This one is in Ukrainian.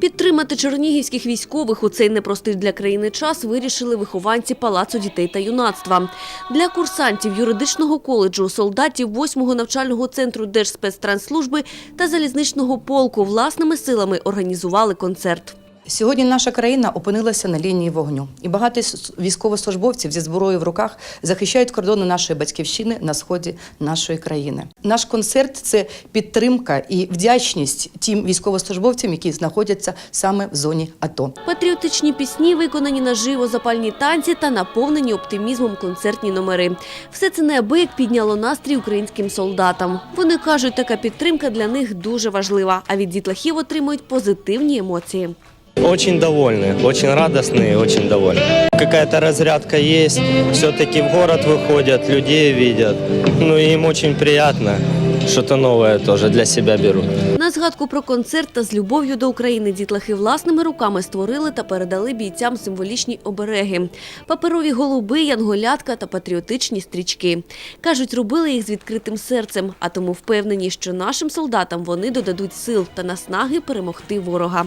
Підтримати чернігівських військових у цей непростий для країни час вирішили вихованці Палацу дітей та юнацтва. Для курсантів юридичного коледжу, солдатів 8-го навчального центру Держспецтрансслужби та залізничного полку власними силами організували концерт. Сьогодні наша країна опинилася на лінії вогню, і багато військовослужбовців зі зброєю в руках захищають кордони нашої батьківщини на сході нашої країни. Наш концерт це підтримка і вдячність тим військовослужбовцям, які знаходяться саме в зоні АТО. Патріотичні пісні виконані наживо, запальні танці та наповнені оптимізмом концертні номери. Все це неабияк підняло настрій українським солдатам. Вони кажуть, така підтримка для них дуже важлива, а від дітлахів отримують позитивні емоції. Очень довольны, очень радостные, очень довольны. Какая-то разрядка есть, все-таки в город выходят, людей видят. Ну и им очень приятно, что-то новое тоже для себя берут. На згадку про концерт та з любов'ю до України дітлахи власними руками створили та передали бійцям символічні обереги – паперові голуби, янголятка та патріотичні стрічки. Кажуть, робили їх з відкритим серцем, а тому впевнені, що нашим солдатам вони додадуть сил та наснаги перемогти ворога.